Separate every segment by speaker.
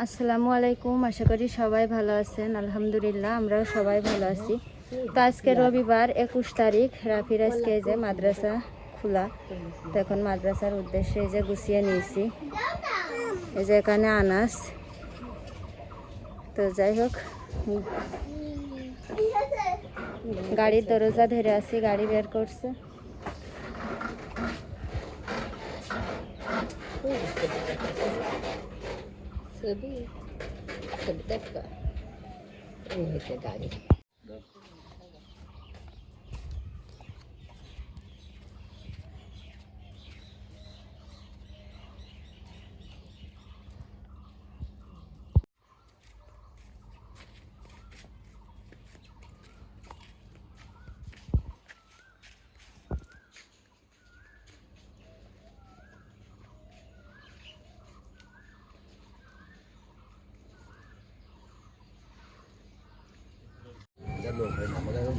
Speaker 1: আসসালামু আলাইকুম, আশা করি সবাই ভালো আছেন। আলহামদুলিল্লাহ, আমরাও সবাই ভালো আছি। তো আজকে রবিবার, একুশ তারিখ রাফির আজকে যে মাদ্রাসা খোলা। তো এখন মাদ্রাসার উদ্দেশ্যে এই যে গুছিয়ে নিয়েছি। এই যে এখানে আনাস। তো যাই হোক, গাড়ির দরজা ধরে আছি, গাড়ি বের করছে।
Speaker 2: सभी सब तक का रहते गाड़ी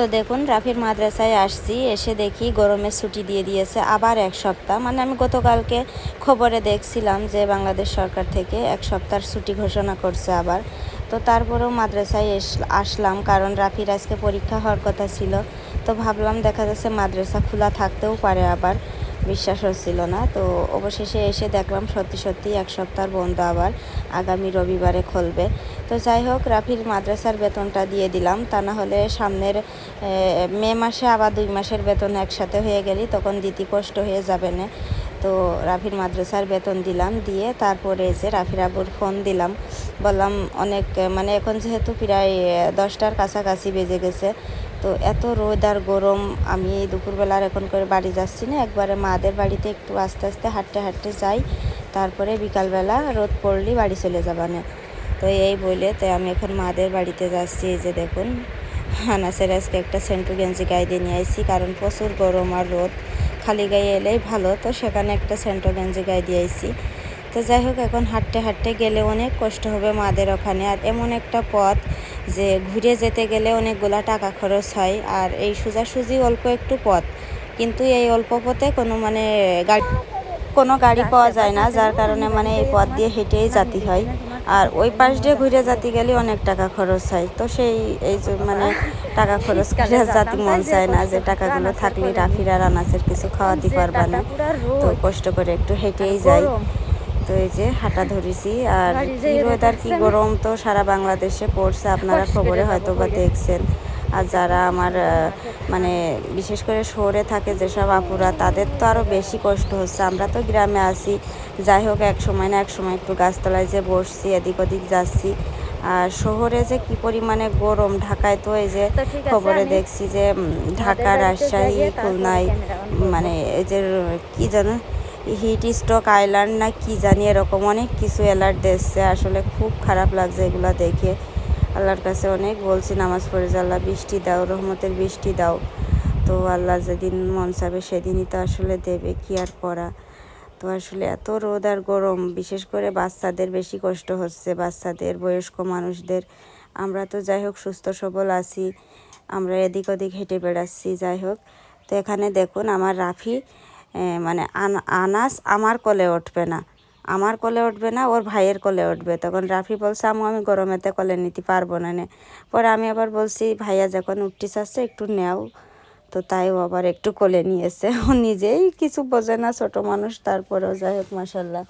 Speaker 1: তো দেখুন, রাফির মাদ্রাসায় আসছি, এসে দেখি গরমের ছুটি দিয়ে দিয়েছে আবার এক সপ্তাহ। মানে আমি গতকালকে খবরে দেখছিলাম যে বাংলাদেশ সরকার থেকে এক সপ্তাহ ছুটি ঘোষণা করছে আবার। তো তারপরেও মাদ্রাসায় এস- আসলাম, কারণ রাফির আজকে পরীক্ষা হওয়ার কথা ছিল। তো ভাবলাম দেখা যাচ্ছে মাদ্রাসা খোলা থাকতেও পারে আবার। বিশ্বাস হচ্ছিল না। তো অবশেষে এসে দেখলাম সত্যি সত্যি এক সপ্তাহ বন্ধ আবার আগামী রবিবারে খুলবে। তো যাই হোক, রাফির মাদ্রাসার বেতনটা দিয়ে দিলাম। তা না হলে সামনের মে মাসে আবার দুই মাসের বেতন একসাথে হয়ে গেলি, তখন দিতে কষ্ট হয়ে যাবে না। তো রাফির মাদ্রাসার বেতন দিলাম, দিয়ে তারপরে এসে রাফির আবুর ফোন দিলাম। বললাম, অনেক মানে এখন যেহেতু প্রায় দশটার কাছাকাছি বেজে গেছে তো এত রোদ আর গরম, আমি দুপুরবেলা আর এখন করে বাড়ি যাচ্ছি না। একবারে মাদের বাড়িতে একটু আস্তে আস্তে হাঁটতে হাঁটতে যাই। তারপরে বিকালবেলা রোদ পড়লেই বাড়ি চলে যাবানে তো এই বলে তো আমি এখন মাদের বাড়িতে যাচ্ছি, এই যে দেখুন। হানাসের আজকে একটা সেন্টু গেঞ্জি গায়ে দিয়ে নিয়ে আসছি কারণ প্রচুর গরম আর রোদ। খালি গায়ে এলেই ভালো। তো সেখানে একটা সেন্টু গেঞ্জি গায়ে দিয়ে আইছি। তো যাই হোক, এখন হাঁটতে হাঁটতে গেলে অনেক কষ্ট হবে মাদের ওখানে। আর এমন একটা পথ যে ঘুরে যেতে গেলে অনেকগুলা টাকা খরচ হয়, আর এই সোজাসুজি অল্প একটু পথ। কিন্তু এই অল্প পথে কোনো মানে গাড়ি, কোনো গাড়ি পাওয়া যায় না, যার কারণে মানে এই পথ দিয়ে হেঁটেই যেতে হয়। আর ওই পাশ দিয়ে ঘুরে যেতে গেলে অনেক টাকা খরচ হয়। তো সেই, এই মানে টাকা খরচ করে যাতে মন চায় না যে টাকাগুলো থাকলে রাফির আর আনাসের কিছু খাওয়াতে পারবা না। তো কষ্ট করে একটু হেঁটেই যাই। তো এই যে হাঁটা ধরেছি। আর কি ওয়েদার কি গরম তো সারা বাংলাদেশে পড়ছে আপনারা খবরে হয়তো বা দেখছেন। আর যারা আমার মানে বিশেষ করে শহরে থাকে যেসব আপুরা তাদের তো আরও বেশি কষ্ট হচ্ছে। আমরা তো গ্রামে আছি যাই হোক এক সময় না এক সময় একটু গাছতলায় যে বসছি এদিক ওদিক যাচ্ছি। আর শহরে যে কি পরিমাণে গরম ঢাকায় তো এই যে খবরে দেখছি যে ঢাকা রাজশাহী খুলনায় মানে এই যে কি জানো হিট স্ট্রোক আইল্যান্ড না কি জানি, এরকম অনেক কিছু অ্যালার্ট দিচ্ছে আসলে খুব খারাপ লাগছে এগুলো দেখে। আল্লাহর কাছে অনেক বলছি, নামাজ পড়ে যে আল্লাহ বৃষ্টি দাও, রহমতের বৃষ্টি দাও। তো আল্লাহ যেদিন মন চাবে সেদিনই তো আসলে দেবে, কি আর করা? তো আসলে এত রোদ আর গরম, বিশেষ করে বাচ্চাদের বেশি কষ্ট হচ্ছে, বাচ্চাদের, বয়স্ক মানুষদের। আমরা তো যাই হোক, সুস্থ, সবল আছি, আমরা এদিক ওদিক হেঁটে বেড়াচ্ছি, যাই হোক। তো এখানে দেখুন, আমার রাফি মানে আন- আনাস আমার কলে উঠবে না। আমার কলে উঠবে না, ওর ভাইয়ের কলে উঠবে। তখন রাফি বলছে আমু আমি গরমেতে কলে নিতে পারব না নে। পরে আমি আবার বলছি, ভাইয়া যখন উঠতে আসছে, একটু নেও। তো তাই ও আবার একটু কোলে নিয়েছে। ও নিজেই কিছু বোঝে না, ছোটো মানুষ, তারপরেও যাই হোক মাসাল্লাহ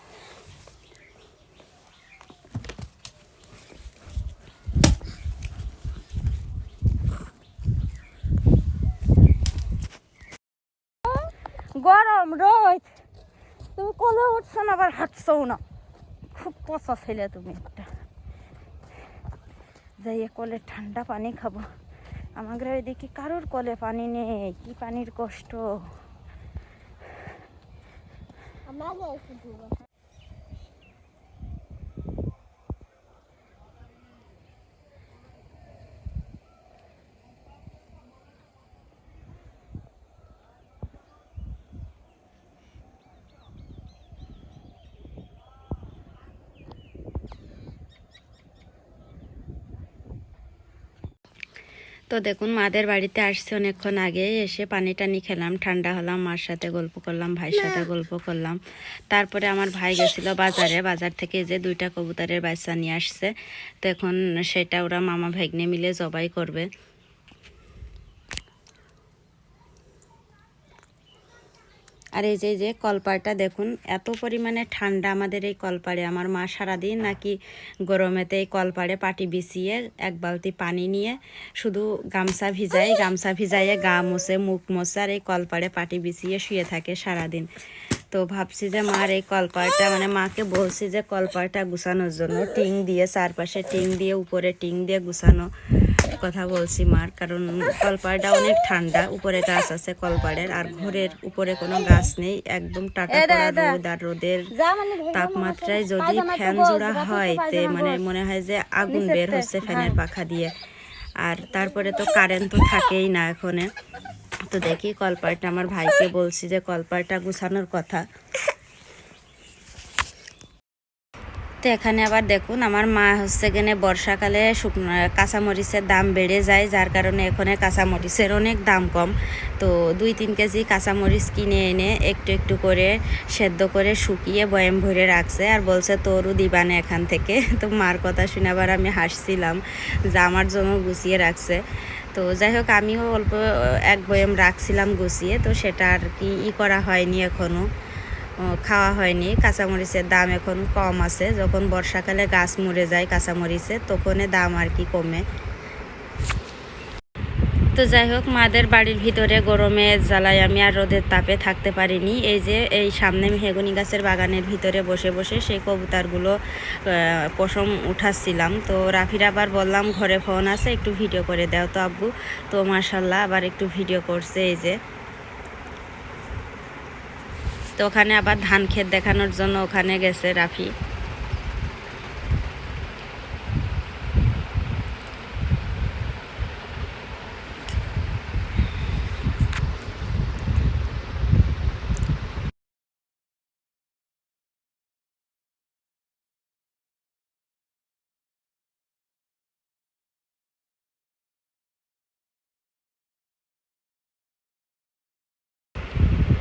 Speaker 1: রোদ তুমি কোলে উঠছো না, আবার হাঁটছো না। খুব পচা ছেলে তুমি একটা। যাইয়ে কলে ঠান্ডা পানি খাব। আমাদের দেখি কারোর কলে পানি নেই? কি পানির কষ্ট? তো দেখুন মাদের বাড়িতে আসছে অনেকক্ষণ আগে এসে পানি টানি খেলাম ঠান্ডা হলাম মার সাথে গল্প করলাম ভাইয়ের সাথে গল্প করলাম। তারপরে আমার ভাই গেছিল বাজারে বাজার থেকে যে দুইটা কবুতরের বাচ্চা নিয়ে আসছে। তো এখন সেটা ওরা মামা ভাগ্নে মিলে জবাই করবে। আর এই যে যে কলপাড়টা দেখুন, এত পরিমাণে ঠান্ডা আমাদের এই কলপাড়ে। আমার মা সারাদিন নাকি গরমেতে এই কলপাড়ে পাটি বিছিয়ে এক বালতি পানি নিয়ে শুধু গামছা ভিজাই গামছা ভিজাইয়ে গা মোছে, মুখ মোছে আর এই কলপাড়ে পাটি বিছিয়ে শুয়ে থাকে সারাদিন। তো ভাবছি যে মার এই কলপাড়টা মানে মাকে বলছি যে কলপাড়টা গুছানোর জন্য টিং দিয়ে, চারপাশে টিং দিয়ে, উপরে টিং দিয়ে গুছানো। কথা বলছি মার কারণ কলপাড়টা অনেক ঠান্ডা উপরে গাছ আছে কলপাড়ের আর ঘরের উপরে কোনো গাছ নেই একদম টাটা রোদ আর রোদের তাপমাত্রায় যদি ফ্যান জোড়া হয় তে মানে মনে হয় যে আগুন বের হচ্ছে ফ্যানের পাখা দিয়ে। আর তারপরে তো কারেন্ট তো থাকেই না এখনে। তো দেখি কলপাড়টা আমার ভাইকে বলছি যে কলপাড়টা গুছানোর কথা। তো এখানে আবার দেখুন, আমার মা হচ্ছে গেনে বর্ষাকালে শুকনো কাঁচামরিচের দাম বেড়ে যায়, যার কারণে এখানে কাঁচামরিচের অনেক দাম কম। তো দুই তিন কেজি কাঁচামরিচ কিনে এনে একটু একটু করে সেদ্ধ করে শুকিয়ে বয়াম ভরে রাখছে আর বলছে, তোরও দিবানে এখান থেকে। তো মার কথা শুনে আবার আমি হাসছিলাম যে আমার জন্য গুছিয়ে রাখছে। তো যাই হোক, আমিও অল্প এক বয়াম রাখছিলাম গুছিয়ে, তো সেটা আর কি ই করা হয়নি এখনও খাওয়া হয়নি। কাঁচামরিচের দাম এখন কম আছে। যখন বর্ষাকালে গাছ মরে যায় কাঁচামরিচের তখন দাম আর কি কমে। তো যাই হোক, মাদের বাড়ির ভিতরে গরমে জ্বালায় আমি আর রোদের তাপে থাকতে পারিনি। এই যে এই সামনে মেহগুনি গাছের বাগানের ভিতরে বসে বসে সেই কবুতারগুলো পশম উঠাচ্ছিলাম। তো রাফির আবার বললাম, ঘরে ফোন আছে, একটু ভিডিও করে দাও তো আব্বু। তো মার্শাল্লাহ আবার একটু ভিডিও করছে এই যে। ওখানে আবার ধান ক্ষেত দেখানোর জন্য ওখানে গেছে রাফি।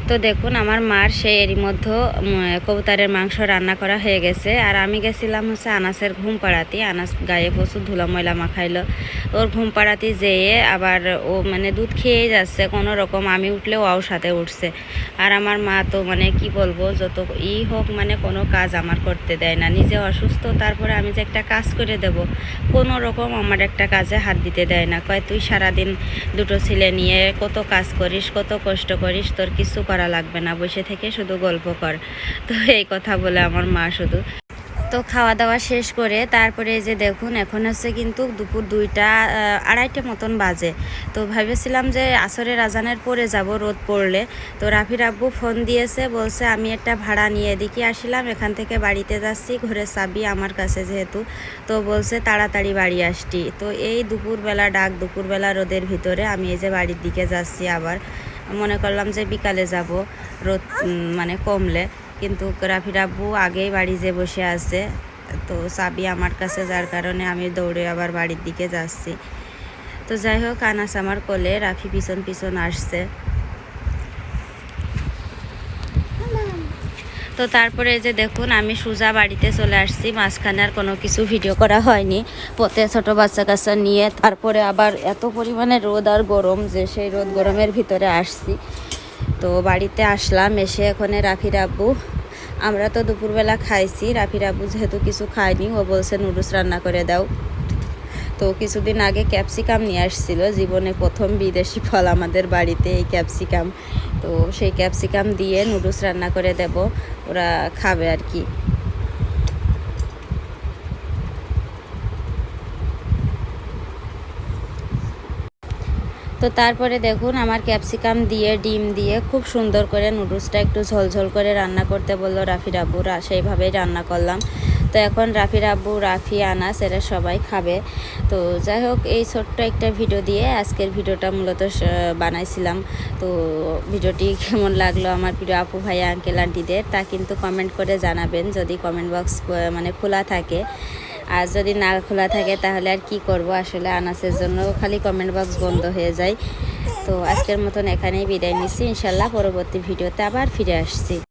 Speaker 1: তো দেখুন, আমার মার সেই এরই মধ্যে কবুতরের মাংস রান্না করা হয়ে গেছে। আর আমি গেছিলাম হচ্ছে আনাসের ঘুম পাড়াতে আনাস গায়ে প্রচুর ধুলা ময়লা মাখাইলো। ওর ঘুম পাড়াতে যেয়ে আবার ও মানে দুধ খেয়েই যাচ্ছে, কোনো রকম। আমি উঠলেও আও সাথে উঠছে। আর আমার মা তো মানে কি বলব, যত ই হোক মানে কোনো কাজ আমার করতে দেয় না। নিজে অসুস্থ, তারপরে আমি যে একটা কাজ করে দেব, কোনো রকম আমার একটা কাজে হাত দিতে দেয় না। কয়, তুই সারাদিন দুটো ছেলে নিয়ে কত কাজ করিস, কত কষ্ট করিস, তোর কিছু করা লাগবে না, বসে থেকে শুধু গল্প কর। তো এই কথা বলে আমার মা শুধু। তো খাওয়া দাওয়া শেষ করে তারপরে যে দেখুন, এখন হচ্ছে কিন্তু দুপুর দুইটা আড়াইটে মতন বাজে। তো ভেবেছিলাম যে আসরের আজানের পরে যাব, রোদ পড়লে। তো রাফির আব্বু ফোন দিয়েছে, বলছে, আমি একটা ভাড়া নিয়ে এদিকে আসলাম, এখান থেকে বাড়িতে যাচ্ছি, ঘরের চাবি আমার কাছে যেহেতু। তো বলছে, তাড়াতাড়ি বাড়ি আসটি তো এই দুপুরবেলা ডাক, দুপুরবেলা রোদের ভিতরে আমি এই যে বাড়ির দিকে যাচ্ছি আবার। মনে করলাম যে বিকালে যাব, রোদ মানে কমলে। কিন্তু রাফির আব্বু আগেই বাড়ি যে বসে আছে, তো চাবি আমার কাছে, যার কারণে আমি দৌড়ে আবার বাড়ির দিকে যাচ্ছি। তো যাই হোক, আনাস আমার কোলে, রাফি পিছন পিছন আসছে। তো তারপরে যে দেখুন, আমি সুজা বাড়িতে চলে আসছি। মাঝখানে আর কোনো কিছু ভিডিও করা হয়নি। পথে ছোট বাচ্চা কাচ্চা নিয়ে তারপরে আবার এত পরিমাণে রোদ আর গরম যে সেই রোদ গরমের ভিতরে আসছি। তো বাড়িতে আসলাম, এসে ওখানে রাফির আব্বু, আমরা তো দুপুরবেলা খাইছি। রাফির আব্বু যেহেতু কিছু খায়নি, ও বলছে, নুডলস রান্না করে দাও। তো কিছুদিন আগে ক্যাপসিকাম নিয়ে আসছিল। জীবনে প্রথম বিদেশি ফল আমাদের বাড়িতে এই ক্যাপসিকাম। তো সেই ক্যাপসিকাম দিয়ে নুডলস রান্না করে দেব। ওরা খাবে আর কি। তো তারপরে দেখুন আমার ক্যাপসিকাম দিয়ে, ডিম দিয়ে খুব সুন্দর করে নুডলসটা একটু ঝোলঝোল করে রান্না করতে বলল রাফির আব্বু রা- সেইভাবেই রান্না করলাম। তো এখন রাফির আব্বু, রাফি, আনাস এরা সবাই খাবে। তো যাই হোক, এই ছোট্ট একটা ভিডিও দিয়ে আজকের ভিডিওটা মূলত বানাইছিলাম। তো ভিডিওটি কেমন লাগল আমার প্রিয় আপু ভাইয়া আঙ্কেল, আন্টিদের তা কিন্তু কমেন্ট করে জানাবেন যদি কমেন্ট বক্স মানে খোলা থাকে। আর যদি না খোলা থাকে তাহলে আর কি করব? আসলে আনাসের জন্য খালি কমেন্ট বক্স বন্ধ হয়ে যায়। তো আজকের মতন এখানেই বিদায় নিচ্ছি। ইনশাল্লাহ পরবর্তী ভিডিওতে আবার ফিরে আসছি।